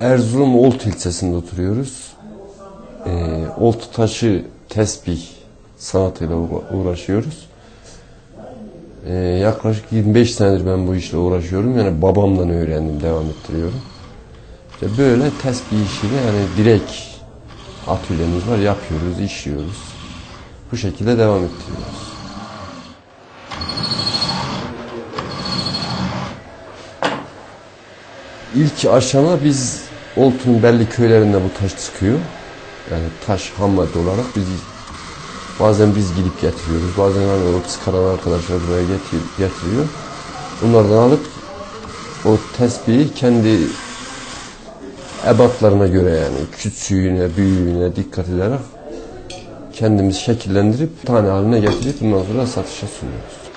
Erzurum Olt ilçesinde oturuyoruz. Ee, Olt taşı tesbih sanatıyla uğra- uğraşıyoruz. Ee, yaklaşık 25 senedir ben bu işle uğraşıyorum. Yani babamdan öğrendim, devam ettiriyorum. İşte böyle tesbih işini yani direkt atölyemiz var, yapıyoruz, işliyoruz. Bu şekilde devam ettiriyoruz. İlk aşama biz Oltu'nun belli köylerinde bu taş çıkıyor. Yani taş ham madde olarak biz bazen biz gidip getiriyoruz. Bazen hani o çıkaran arkadaşlar buraya getir, getiriyor. Bunlardan alıp o tespihi kendi ebatlarına göre yani küçüğüne, büyüğüne dikkat ederek kendimiz şekillendirip tane haline getirip bundan sonra satışa sunuyoruz.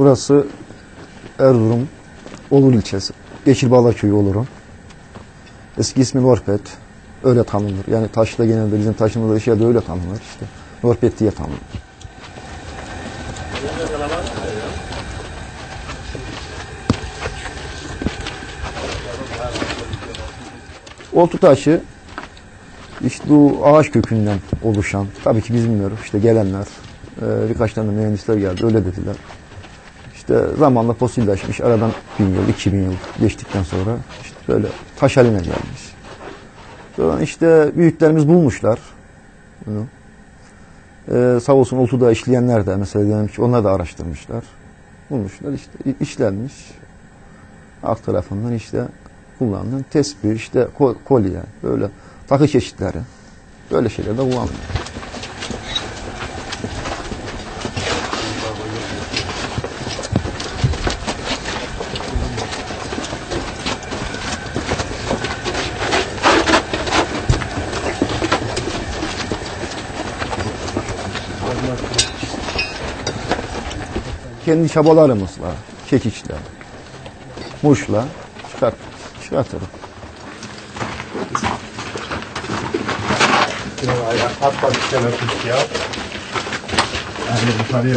Burası Erzurum Olur ilçesi. Geçilbağlar köyü olurum. Eski ismi Norpet. Öyle tanınır. Yani taşla genelde bizim taşımızda şey de öyle tanınır işte. Norpet diye tanınır. Oltu taşı işte bu ağaç kökünden oluşan, tabii ki biz bilmiyoruz işte gelenler, e, birkaç tane mühendisler geldi öyle dediler. İşte zamanla fosillaşmış. Aradan bin yıl, iki bin yıl geçtikten sonra işte böyle taş haline gelmiş. Sonra işte büyüklerimiz bulmuşlar bunu. Ee, sağ olsun Oltu'da işleyenler de mesela diyelim ki onlar da araştırmışlar. Bulmuşlar işte işlenmiş. Alt tarafından işte kullanılan tespih, işte ko- kolye, böyle takı çeşitleri. Böyle şeyler de kullanılıyor. Kendi çabalarımızla, çekiçle, muşla çıkart, çıkartırım. At bak bir tane kuş ya. Yani yukarıya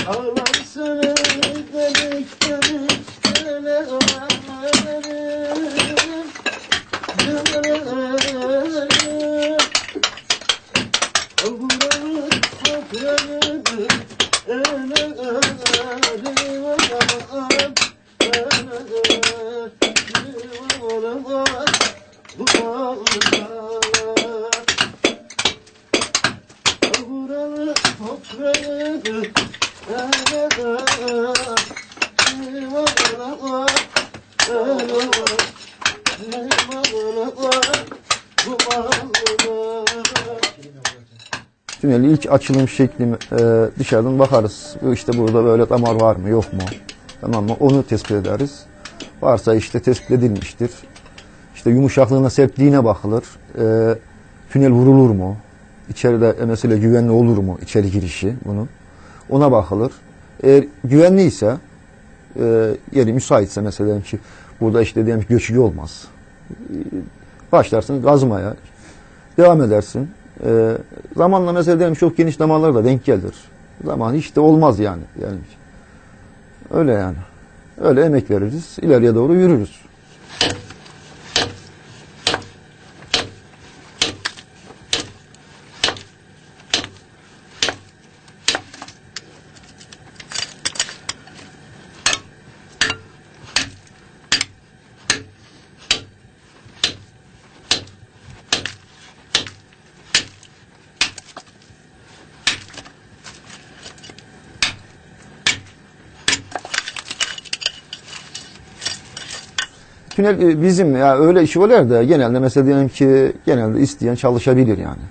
Ne valla patlat. Hadi şuna devam et. Toprağı Tünelin ilk açılım şekli e, dışarıdan bakarız. İşte burada böyle damar var mı yok mu? Tamam mı? Onu tespit ederiz. Varsa işte tespit edilmiştir. İşte yumuşaklığına, sertliğine bakılır. E, tünel vurulur mu? İçeride mesela güvenli olur mu içeri girişi bunun? Ona bakılır. Eğer güvenliyse e, yeri müsaitse mesela ki burada işte diyelim göçücü olmaz. E, başlarsın kazmaya. Devam edersin. E, zamanla mesela diyelim çok geniş damarlar da denk gelir. Zaman de olmaz yani. yani. Öyle yani. Öyle emek veririz. ileriye doğru yürürüz. Tünel e, bizim ya öyle işi oluyor da genelde mesela diyelim ki genelde isteyen çalışabilir yani.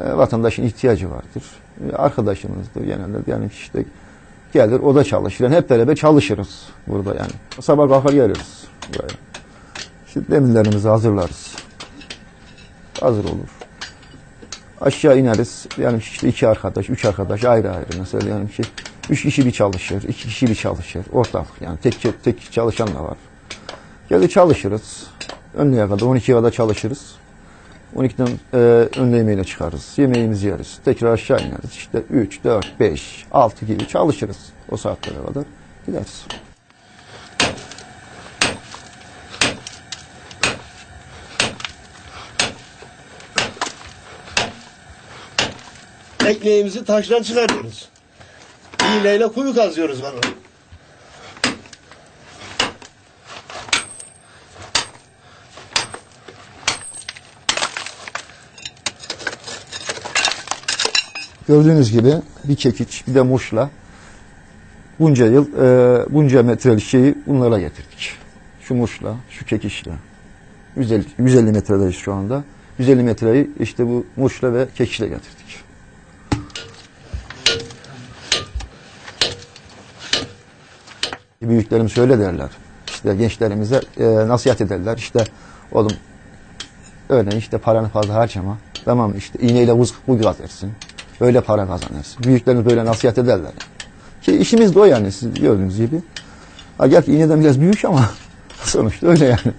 E, vatandaşın ihtiyacı vardır. E, arkadaşımızdır genelde diyelim ki işte gelir o da çalışır. Yani hep beraber çalışırız burada yani. Sabah kalkar geliriz buraya. İşte demirlerimizi hazırlarız. Hazır olur. Aşağı ineriz. Yani işte iki arkadaş, üç arkadaş ayrı ayrı. Mesela yani ki üç kişi bir çalışır, iki kişi bir çalışır. Ortak yani tek tek çalışan da var. Gelir çalışırız. Önlüğe kadar 12'ye kadar çalışırız. 12'den e, önlü yemeğine çıkarız. Yemeğimizi yeriz. Tekrar aşağı ineriz. İşte 3, 4, 5, 6 gibi çalışırız. O saatlere kadar gideriz. Ekmeğimizi taştan çıkartıyoruz. İğneyle kuyu kazıyoruz bana. Gördüğünüz gibi bir kekiç, bir de muşla bunca yıl, e, bunca metrelik şeyi bunlara getirdik. Şu muşla, şu kekiçle. 150, 150 metredeyiz şu anda. 150 metreyi işte bu muşla ve kekiçle getirdik. Büyüklerimiz şöyle derler. İşte gençlerimize e, nasihat ederler. İşte oğlum öyle işte paranı fazla harcama. Tamam işte iğneyle vız kuyu kazersin. Böyle para kazanırsın. Büyüklerimiz böyle nasihat ederler. Ki işimiz de o yani siz gördüğünüz gibi. Ha gerçi iğneden biraz büyük ama sonuçta öyle yani.